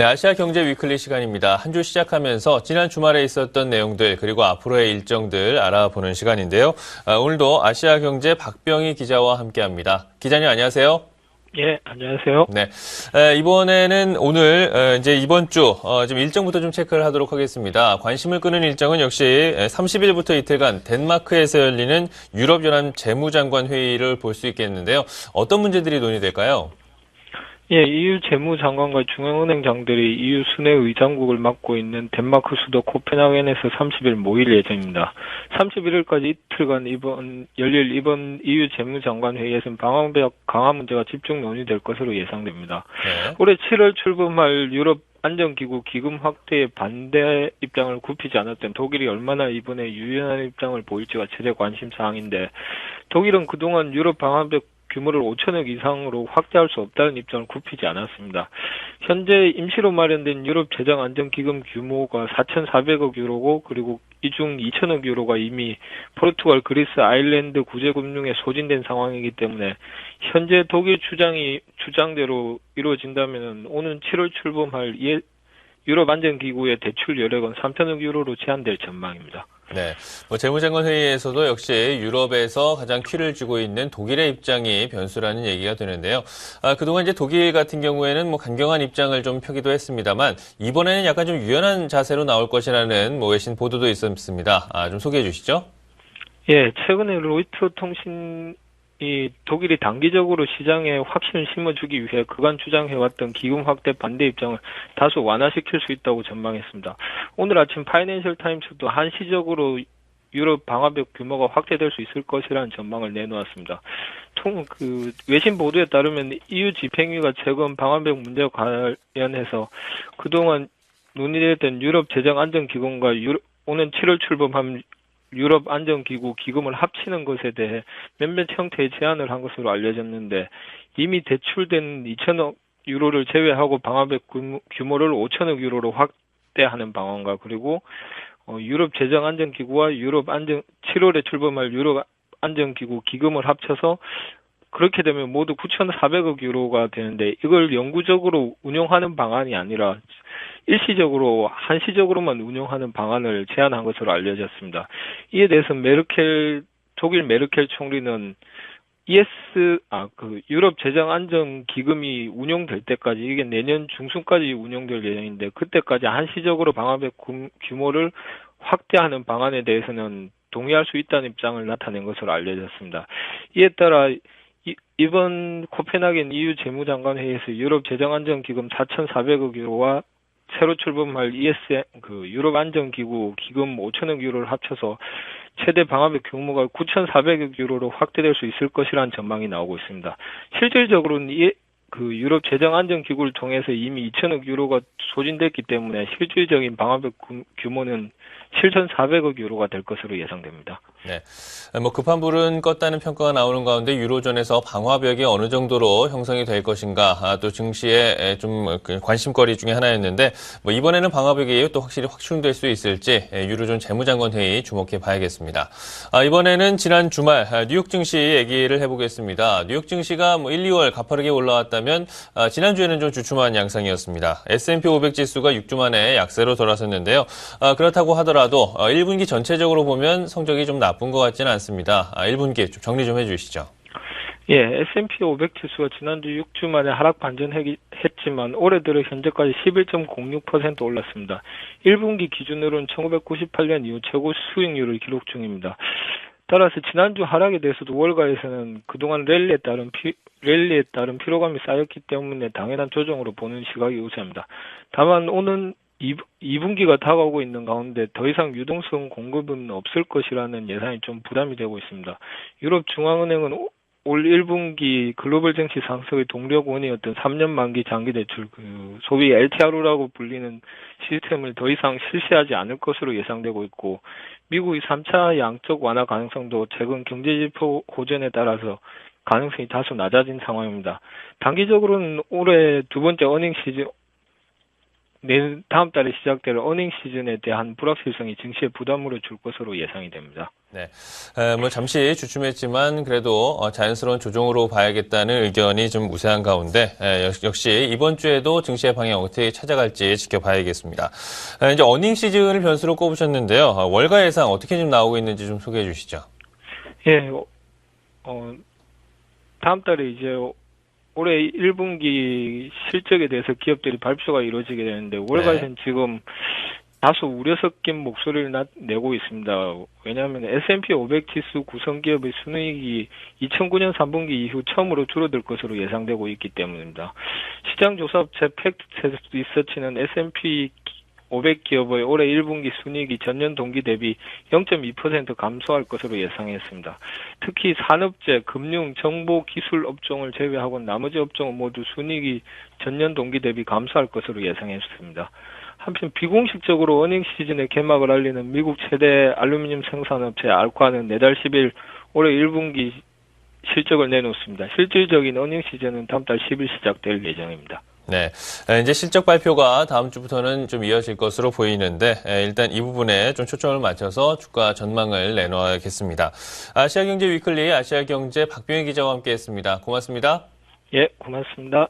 네, 아시아 경제 위클리 시간입니다. 한 주 시작하면서 지난 주말에 있었던 내용들 그리고 앞으로의 일정들 알아보는 시간인데요. 아, 오늘도 아시아 경제 박병희 기자와 함께합니다. 기자님 안녕하세요. 예, 안녕하세요. 네, 에, 이번에는 오늘 에, 이제 이번 주 어, 좀 일정부터 좀 체크를 하도록 하겠습니다. 관심을 끄는 일정은 역시 30일부터 이틀간 덴마크에서 열리는 유럽연합 재무장관 회의를 볼 수 있겠는데요. 어떤 문제들이 논의될까요? 예, EU 재무장관과 중앙은행 장들이 EU 순회 의장국을 맡고 있는 덴마크 수도 코펜하겐에서 30일 모일 예정입니다. 31일까지 이틀간 이번 열릴 이번 EU 재무장관 회의에서는 방황벽 강화 문제가 집중 논의될 것으로 예상됩니다. 네. 올해 7월 출범할 유럽 안전기구 기금 확대에 반대 입장을 굽히지 않았던 독일이 얼마나 이번에 유연한 입장을 보일지가 최대 관심 사항인데 독일은 그동안 유럽 방화벽 규모를 5천억 이상으로 확대할 수 없다는 입장을 굽히지 않았습니다. 현재 임시로 마련된 유럽 재정 안정 기금 규모가 4,400억 유로고 그리고 이 중 2천억 유로가 이미 포르투갈, 그리스, 아일랜드 구제 금융에 소진된 상황이기 때문에 현재 독일 주장이 주장대로 이루어진다면 오는 7월 출범할 예, 유럽 안전 기구의 대출 여력은 3천억 유로로 제한될 전망입니다. 네. 뭐 재무장관 회의에서도 역시 유럽에서 가장 키를 쥐고 있는 독일의 입장이 변수라는 얘기가 되는데요. 아, 그동안 이제 독일 같은 경우에는 뭐 강경한 입장을 좀 펴기도 했습니다만 이번에는 약간 좀 유연한 자세로 나올 것이라는 뭐 외신 보도도 있었습니다. 아, 좀 소개해 주시죠. 예, 최근에 로이터 통신 이 독일이 단기적으로 시장에 확신을 심어주기 위해 그간 주장해왔던 기금 확대 반대 입장을 다소 완화시킬 수 있다고 전망했습니다. 오늘 아침 파이낸셜 타임스도 한시적으로 유럽 방화벽 규모가 확대될 수 있을 것이라는 전망을 내놓았습니다. 통, 그, 외신 보도에 따르면 EU 집행위가 최근 방화벽 문제와 관련해서 그동안 논의됐던 유럽 재정 안정기금과 유럽, 오는 7월 출범한 유럽 안전기구 기금을 합치는 것에 대해 몇몇 형태의 제안을 한 것으로 알려졌는데 이미 대출된 2천억 유로를 제외하고 방화벽 규모를 5천억 유로로 확대하는 방안과 그리고 어, 유럽 재정 안전기구와 유럽 안전 7월에 출범할 유럽 안전기구 기금을 합쳐서 그렇게 되면 모두 9,400억 유로가 되는데 이걸 영구적으로 운영하는 방안이 아니라 일시적으로 한시적으로만 운영하는 방안을 제안한 것으로 알려졌습니다. 이에 대해서 메르켈 독일 메르켈 총리는 ES 아그 유럽 재정 안정 기금이 운영될 때까지 이게 내년 중순까지 운영될 예정인데 그때까지 한시적으로 방화벽 규모를 확대하는 방안에 대해서는 동의할 수 있다는 입장을 나타낸 것으로 알려졌습니다. 이에 따라 이번 코펜하겐 EU 재무장관 회의에서 유럽 재정안정기금 4,400억 유로와 새로 출범할 ES 그 유럽 안전기구 기금 5천억 유로를 합쳐서 최대 방화벽 규모가 9,400억 유로로 확대될 수 있을 것이라는 전망이 나오고 있습니다. 실질적으로는 이, 그 유럽 재정 안정 기구를 통해서 이미 2천억 유로가 소진됐기 때문에 실질적인 방화벽 규모는 7,400억 유로가 될 것으로 예상됩니다. 네. 뭐 급한 불은 껐다는 평가가 나오는 가운데 유로존에서 방화벽이 어느 정도로 형성이 될 것인가 아, 또 증시의 좀그 관심거리 중에 하나였는데 뭐 이번에는 방화벽이 또 확실히 확충될 수 있을지 유로존 재무장관 회의 주목해 봐야겠습니다. 아, 이번에는 지난 주말 아, 뉴욕 증시 얘기를 해보겠습니다. 뉴욕 증시가 뭐 1, 2월 가파르게 올라왔다 면 아, 지난주에는 좀 주춤한 양상이었습니다. S&P 500 지수가 6주 만에 약세로 돌아섰는데요. 아, 그렇다고 하더라도 1분기 전체적으로 보면 성적이 좀 나. 나쁜 것 같지는 않습니다. 아, 1분기 좀 정리 좀 해주시죠. 예, S&P 500 지수가 지난주 6주 만에 하락 반전했지만 올해 들어 현재까지 11.06% 올랐습니다. 1분기 기준으로는 1998년 이후 최고 수익률을 기록 중입니다. 따라서 지난주 하락에 대해서도 월가에서는 그동안 랠리에 따른 피, 랠리에 따른 피로감이 쌓였기 때문에 당연한 조정으로 보는 시각이 우세합니다. 다만 오는 2분기가 다가오고 있는 가운데 더 이상 유동성 공급은 없을 것이라는 예상이 좀 부담이 되고 있습니다. 유럽 중앙은행은 올 1분기 글로벌 증시 상승의 동력 원이었던 3년 만기 장기 대출, 그 소위 LTR라고 불리는 시스템을 더 이상 실시하지 않을 것으로 예상되고 있고, 미국의 3차 양적 완화 가능성도 최근 경제 지표 호전에 따라서 가능성이 다소 낮아진 상황입니다. 단기적으로는 올해 두 번째 어닝 시즌, 내 다음 달에 시작될 어닝 시즌에 대한 불확실성이 증시에 부담으로 줄 것으로 예상이 됩니다. 네. 에, 뭐 잠시 주춤했지만 그래도 어, 자연스러운 조정으로 봐야겠다는 의견이 좀 우세한 가운데 에, 역- 역시 이번 주에도 증시의 방향 어떻게 찾아갈지 지켜봐야겠습니다. 에, 이제 어닝 시즌을 변수로 꼽으셨는데요. 어, 월가 예상 어떻게 좀 나오고 있는지 좀 소개해 주시죠. 예, 어, 어, 다음 달에 이제 올해 1분기 실적에 대해서 기업들이 발표가 이루어지게 되는데 월가에서는 지금 다소 우려 섞인 목소리를 나- 내고 있습니다. 왜냐하면 S&P 500 지수 구성 기업의 순이익이 2009년 3분기 이후 처음으로 줄어들 것으로 예상되고 있기 때문입니다. 시장 조사업체 팩트 리서치는 S&P 500 기업의 올해 1분기 순이익이 전년 동기 대비 0.2% 감소할 것으로 예상했습니다. 특히 산업재, 금융, 정보, 기술 업종을 제외하고 나머지 업종은 모두 순이익이 전년 동기 대비 감소할 것으로 예상했습니다. 한편 비공식적으로 어닝 시즌의 개막을 알리는 미국 최대 알루미늄 생산업체 알과는 내달 10일 올해 1분기 실적을 내놓습니다. 실질적인 어닝 시즌은 다음 달 10일 시작될 예정입니다. 네. 에, 이제 실적 발표가 다음 주부터는 좀 이어질 것으로 보이는데 에, 일단 이 부분에 좀 초점을 맞춰서 주가 전망을 내놓아야겠습니다. 아시아경제 위클리 아시아경제 박병희 기자와 함께했습니다. 고맙습니다. 예, 고맙습니다.